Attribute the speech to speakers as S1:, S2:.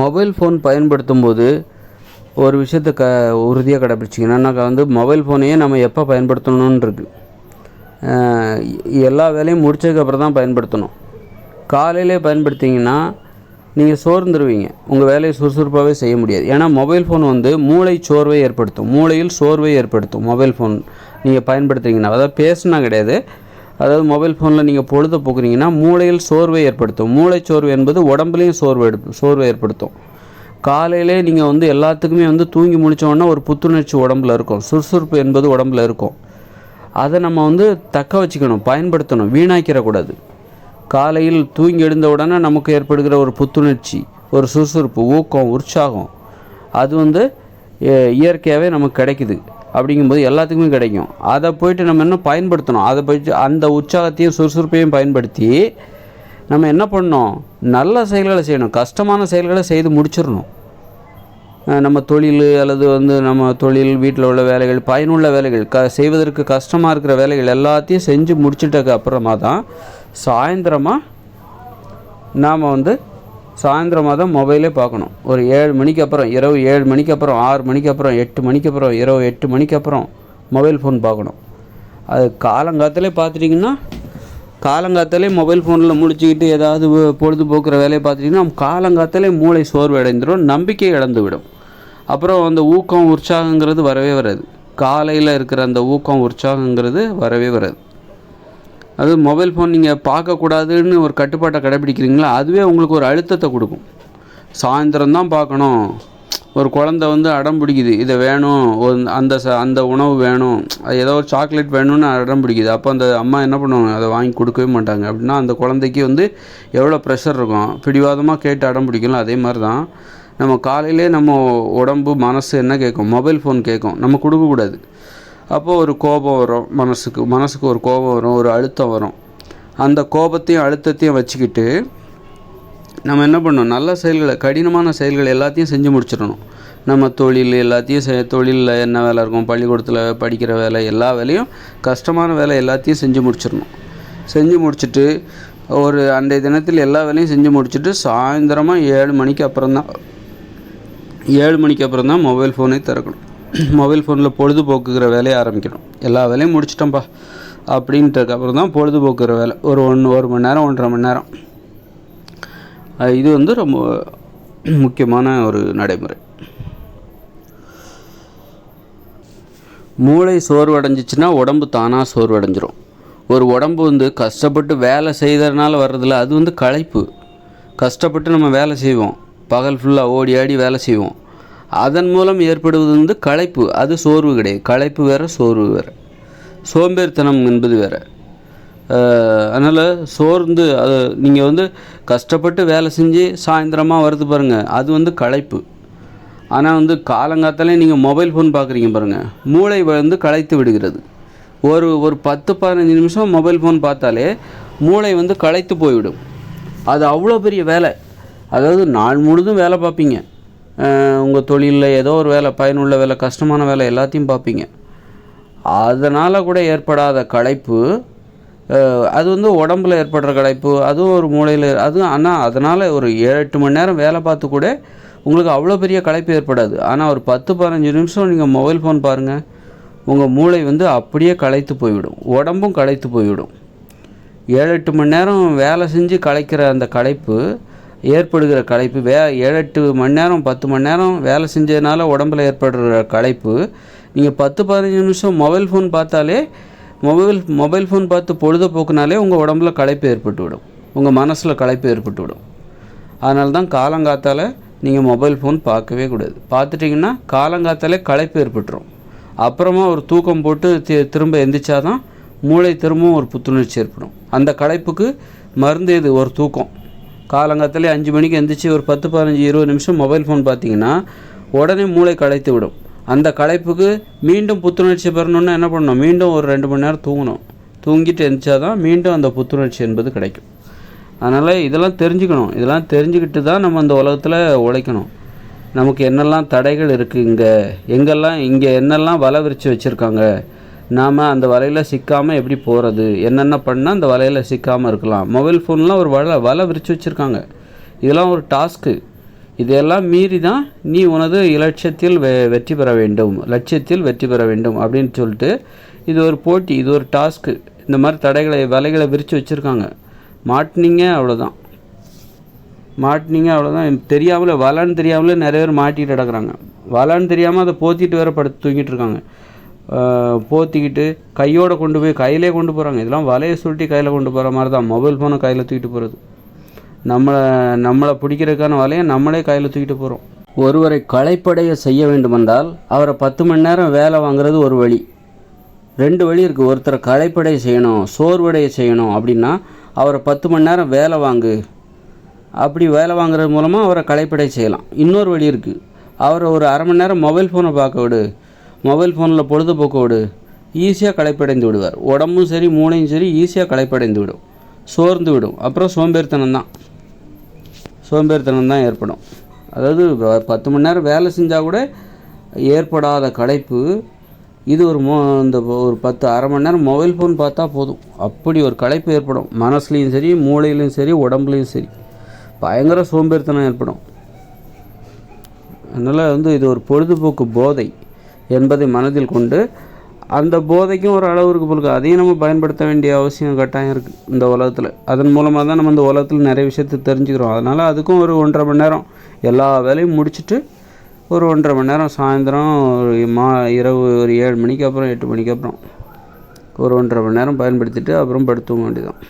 S1: Mobile phone பயன்படுத்தும் போது ஒரு விஷயத்த க உறுதியாக கடைப்பிடிச்சிங்கன்னா வந்து மொபைல் ஃபோனையே நம்ம எப்போ பயன்படுத்தணும்னு இருக்குது எல்லா வேலையும் முடிச்சதுக்கப்புறம் தான் பயன்படுத்தணும். காலையிலே பயன்படுத்திங்கன்னா நீங்கள் சோர்ந்துருவீங்க. உங்கள் வேலையை சுறுசுறுப்பாகவே செய்ய முடியாது. ஏன்னா மொபைல் ஃபோன் வந்து மூளை சோர்வை ஏற்படுத்தும். மூளையில் சோர்வை ஏற்படுத்தும் மொபைல் ஃபோன் நீங்கள் பயன்படுத்துறீங்கன்னா. அதாவது பேசுனா கிடையாது. அதாவது மொபைல் ஃபோனில் நீங்கள் பொழுத போக்குறீங்கன்னா மூளையில் சோர்வை ஏற்படுத்தும். மூளை சோர்வு என்பது உடம்புலையும் சோர்வு எடு சோர்வை ஏற்படுத்தும். காலையிலே நீங்கள் வந்து எல்லாத்துக்குமே வந்து தூங்கி முடித்தோன்னா ஒரு புத்துணர்ச்சி உடம்புல இருக்கும். சுறுசுறுப்பு என்பது உடம்புல இருக்கும். அதை நம்ம வந்து தக்க வச்சுக்கணும் பயன்படுத்தணும் வீணாக்கிடக்கூடாது காலையில் தூங்கி எழுந்த உடனே நமக்கு ஏற்படுகிற ஒரு புத்துணர்ச்சி ஒரு சுறுசுறுப்பு ஊக்கம் உற்சாகம் அது வந்து இயற்கையாகவே நமக்கு கிடைக்குது. அப்படிங்கும்போது எல்லாத்துக்குமே கிடைக்கும். அதை போயிட்டு நம்ம என்ன பயன்படுத்தணும்? அதை போயிட்டு அந்த உற்சாகத்தையும் சுறுசுறுப்பையும் பயன்படுத்தி நம்ம என்ன பண்ணணும்? நல்ல செயல்களை செய்யணும். கஷ்டமான செயல்களை செய்து முடிச்சிடணும். நம்ம தொழில் அல்லது வந்து நம்ம தொழில் வீட்டில் உள்ள வேலைகள் பயனுள்ள வேலைகள் க செய்வதற்கு கஷ்டமாக இருக்கிற வேலைகள் எல்லாத்தையும் செஞ்சு முடிச்சிட்டக்கு அப்புறமா தான் சாயந்தரமாக நாம் வந்து சாயந்தரமாக தான் மொபைலே பார்க்கணும். ஒரு ஏழு மணிக்கு அப்புறம் இரவு ஏழு மணிக்கு அப்புறம் ஆறு மணிக்கு அப்புறம் எட்டு மணிக்கு அப்புறம் இரவு எட்டு மணிக்கு அப்புறம் மொபைல் ஃபோன் பார்க்கணும். அது காலங்காத்தாலே பார்த்துட்டிங்கன்னா காலங்காத்தாலே மொபைல் ஃபோனில் முடிச்சுக்கிட்டு ஏதாவது பொழுதுபோக்குற வேலையை பார்த்துட்டிங்கன்னா காலங்காத்தாலே மூளை சோர்வு அடைந்துடும் நம்பிக்கை இழந்து விடும் அப்புறம் அந்த ஊக்கம் உற்சாகங்கிறது வரவே வராது. காலையில் இருக்கிற அந்த ஊக்கம் உற்சாகங்கிறது வரவே வராது. அது மொபைல் ஃபோன் நீங்கள் பார்க்கக்கூடாதுன்னு ஒரு கட்டுப்பாட்டை கடைப்பிடிக்கிறீங்களா அதுவே உங்களுக்கு ஒரு அழுத்தத்தை கொடுக்கும். சாயந்தரம் தான் பார்க்கணும். ஒரு குழந்தை வந்து அடம் பிடிக்குது. இதை வேணும். அந்த ச அந்த உணவு வேணும். அது ஏதோ ஒரு சாக்லேட் வேணும்னு அடம் பிடிக்குது. அப்போ அந்த அம்மா என்ன பண்ணுவாங்க? அதை வாங்கி கொடுக்கவே மாட்டாங்க. அப்படின்னா அந்த குழந்தைக்கு வந்து எவ்வளோ ப்ரெஷர் இருக்கும்? பிடிவாதமாக கேட்டு அடம் பிடிக்கலாம் அதே மாதிரி தான். நம்ம காலையிலே நம்ம உடம்பு மனசு என்ன கேட்கும்? மொபைல் ஃபோன் கேட்கும். நம்ம கொடுக்கக்கூடாது. அப்போது ஒரு கோபம் வரும் மனசுக்கு மனசுக்கு ஒரு கோபம் வரும் ஒரு அழுத்தம் வரும். அந்த கோபத்தையும் அழுத்தத்தையும் வச்சுக்கிட்டு நம்ம என்ன பண்ணணும்? நல்ல செயல்களை கடினமான செயல்கள் எல்லாத்தையும் செஞ்சு முடிச்சிடணும். நம்ம தொழில் எல்லாத்தையும் செ தொழிலில் என்ன வேலை இருக்கும்? பள்ளிக்கூடத்தில் படிக்கிற வேலை எல்லா வேலையும் கஷ்டமான வேலை எல்லாத்தையும் செஞ்சு முடிச்சிடணும். செஞ்சு முடிச்சுட்டு ஒரு அன்றைய தினத்தில் எல்லா வேலையும் செஞ்சு முடிச்சுட்டு சாயந்தரமாக ஏழு மணிக்கு அப்புறம் தான் ஏழு மணிக்கு அப்புறம் தான் மொபைல் ஃபோனே திறக்கணும். மொபைல் ஃபோனில் பொழுதுபோக்குகிற வேலையை ஆரம்பிக்கணும். எல்லா வேலையும் முடிச்சிட்டோம்ப்பா அப்படின்ட்டுக்கு அப்புறம் தான் பொழுதுபோக்குகிற வேலை. ஒரு ஒன்று ஒரு மணி நேரம் ஒன்றரை மணி நேரம். இது வந்து ரொம்ப முக்கியமான ஒரு நடைமுறை. மூளை சோர்வடைஞ்சிச்சுன்னா உடம்பு தானாக சோர்வடைஞ்சிரும். ஒரு உடம்பு வந்து கஷ்டப்பட்டு வேலை செய்ததுனால வர்றதில்ல. அது வந்து களைப்பு. கஷ்டப்பட்டு நம்ம வேலை செய்வோம். பகல் ஃபுல்லாக ஓடி ஆடி வேலை செய்வோம். அதன் மூலம் ஏற்படுவது வந்து களைப்பு அது சோர்வு கிடையாது. களைப்பு வேறு சோர்வு வேறு. சோம்பேறித்தனம் என்பது வேறு. அதனால் சோர்ந்து அது நீங்கள் வந்து கஷ்டப்பட்டு வேலை செஞ்சு சாயந்தரமாக வருது பாருங்கள் அது வந்து களைப்பு. ஆனால் வந்து காலங்காத்தாலே நீங்கள் மொபைல் ஃபோன் பார்க்குறீங்க பாருங்கள் மூளை வந்து களைத்து விடுகிறது. ஒரு ஒரு பத்து பதினஞ்சு நிமிஷம் மொபைல் ஃபோன் பார்த்தாலே மூளை வந்து களைத்து போய்விடும். அது அவ்வளோ பெரிய வேலை. அதாவது நாள் முழுதும் வேலை பார்ப்பீங்க. உங்கள் தொழிலில் ஏதோ ஒரு வேலை பயனுள்ள வேலை கஷ்டமான வேலை எல்லாத்தையும் பார்ப்பீங்க அதனால் கூட ஏற்படாத களைப்பு அது வந்து உடம்புல ஏற்படுற களைப்பு அதுவும் ஒரு மூளையில் அதுவும் ஆனால் அதனால் ஒரு ஏழு எட்டு மணி நேரம் வேலை பார்த்து கூட உங்களுக்கு அவ்வளோ பெரிய களைப்பு ஏற்படாது. ஆனால் ஒரு பத்து பதினஞ்சு நிமிஷம் நீங்கள் மொபைல் ஃபோன் பாருங்கள் உங்கள் மூளை வந்து அப்படியே களைத்து போய்விடும். உடம்பும் களைத்து போய்விடும். ஏழு எட்டு மணி நேரம் வேலை செஞ்சு களைக்கிற அந்த களைப்பு ஏற்படுகிற களைப்பு வே ஏழு எட்டு மணி நேரம் பத்து மணி நேரம் வேலை செஞ்சதுனால உடம்புல ஏற்படுற களைப்பு. நீங்கள் பத்து பதினஞ்சு நிமிஷம் மொபைல் ஃபோன் பார்த்தாலே மொபைல் மொபைல் ஃபோன் பார்த்து பொழுதுபோக்குனாலே உங்கள் உடம்புல களைப்பு ஏற்பட்டு விடும் உங்கள் மனசில் களைப்பு ஏற்பட்டு விடும் அதனால தான் காலங்காத்தால நீங்கள் மொபைல் ஃபோன் பார்க்கவே கூடாது. பார்த்துட்டிங்கன்னா காலங்காத்தாலே களைப்பு ஏற்பட்டுரும். அப்புறமா ஒரு தூக்கம் போட்டு தி- திரும்ப எந்திரிச்சாதான் மூளை திரும்பவும் ஒரு புத்துணர்ச்சி ஏற்படும். அந்த களைப்புக்கு மருந்து இது ஒரு தூக்கம். காலங்காத்தாலே அஞ்சு மணிக்கு எந்திரிச்சு ஒரு பத்து பதினஞ்சு இருபது நிமிஷம் மொபைல் ஃபோன் பார்த்தீங்கன்னா உடனே மூளை களைத்து விடும். அந்த களைப்புக்கு மீண்டும் புத்துணர்ச்சி பெறணும்னா என்ன பண்ணணும்? மீண்டும் ஒரு ரெண்டு மணி நேரம் தூங்கணும். தூங்கிட்டு எந்திரிச்சாதான் மீண்டும் அந்த புத்துணர்ச்சி என்பது கிடைக்கும். அதனால் இதெல்லாம் தெரிஞ்சுக்கணும். இதெல்லாம் தெரிஞ்சுக்கிட்டு தான் நம்ம அந்த உலகத்தில் உழைக்கணும். நமக்கு என்னெல்லாம் தடைகள் இருக்குது இங்கே? எங்கெல்லாம் இங்கே என்னெல்லாம் வலை விரித்து வச்சுருக்காங்க? நாம் அந்த வலையில் சிக்காமல் எப்படி போகிறது என்னென்ன பண்ணால் அந்த வலையில் சிக்காமல் இருக்கலாம்? மொபைல் ஃபோன்லாம் ஒரு வலை வலை விரித்து வச்சுருக்காங்க. இதெல்லாம் ஒரு டாஸ்க்கு இதெல்லாம் மீறி தான் நீ உனது இலட்சியத்தில் வெ வெற்றி பெற வேண்டும். லட்சியத்தில் வெற்றி பெற வேண்டும் அப்படின்னு சொல்லிட்டு இது ஒரு போட்டி இது ஒரு டாஸ்க்கு இந்த மாதிரி தடைகளை வலைகளை விரித்து வச்சுருக்காங்க. மாட்டினீங்க அவ்வளோதான் மாட்டினீங்க அவ்வளோதான் தெரியாமலே வலைன்னு தெரியாமலே நிறைய பேர் மாட்டிகிட்டு கிடக்குறாங்க. வலைன்னு தெரியாமல் அதை போத்திட்டு வேற படுத்து தூங்கிட்டு இருக்காங்க. போத்திக்கிட்டு கையோடு கொண்டு போய் கையிலே கொண்டு போகிறாங்க இதெல்லாம் வலையை சுருட்டி கையில் கொண்டு போகிற மாதிரி தான் மொபைல் ஃபோனை கையில் தூக்கிட்டு போகிறது நம்மளை நம்மளை பிடிக்கிறதுக்கான வலையை நம்மளே கையில் தூக்கிட்டு போகிறோம் ஒருவரை களைப்படைய செய்ய வேண்டுமென்றால் அவரை பத்து மணி நேரம் வேலை வாங்குறது ஒரு வழி. ரெண்டு வழி இருக்குது ஒருத்தரை களைப்படைய செய்யணும் சோர்வடைய செய்யணும் அப்படின்னா அவரை பத்து மணி நேரம் வேலை வாங்கு. அப்படி வேலை வாங்குறது மூலமாக அவரை களைப்படை செய்யலாம். இன்னொரு வழி இருக்குது அவரை ஒரு அரை மணி நேரம் மொபைல் ஃபோனை பார்க்க விடு. மொபைல் ஃபோனில் பொழுதுபோக்க விடு ஈஸியாக களைப்படைந்து விடுவார். உடம்பும் சரி மூளையும் சரி ஈஸியாக களைப்படைந்து விடும். சோர்ந்து விடும். அப்புறம் சோம்பேறித்தனம் தான். சோம்பேறித்தனம் தான் ஏற்படும். அதாவது பத்து மணி நேரம் வேலை செஞ்சால் கூட ஏற்படாத களைப்பு இது ஒரு மோ இந்த ஒரு பத்து அரை மணி நேரம் மொபைல் ஃபோன் பார்த்தா போதும். அப்படி ஒரு களைப்பு ஏற்படும். மனசுலேயும் சரி மூளையிலையும் சரி உடம்புலையும் சரி. பயங்கர சோம்பேறித்தனம் ஏற்படும். அதனால் வந்து இது ஒரு பொழுதுபோக்கு போதை. என்பதை மனதில் கொண்டு அந்த போதைக்கும் ஒரு அளவு இருக்குது போலுக்கு அதையும் நம்ம பயன்படுத்த வேண்டிய அவசியம் கட்டாயம் இருக்குது இந்த உலகத்தில். அதன் மூலமாக தான் நம்ம இந்த உலகத்தில் நிறைய விஷயத்தை தெரிஞ்சுக்கிறோம். அதனால் அதுக்கும் ஒரு ஒன்றரை மணி நேரம் எல்லா வேலையும் முடிச்சுட்டு ஒரு ஒன்றரை மணி நேரம் சாயந்தரம் ஒரு மா இரவு ஒரு ஏழு மணிக்கு அப்புறம் எட்டு மணிக்கு அப்புறம் ஒரு ஒன்றரை மணி நேரம் பயன்படுத்திட்டு அப்புறம் படுத்துங்க வேண்டியதான்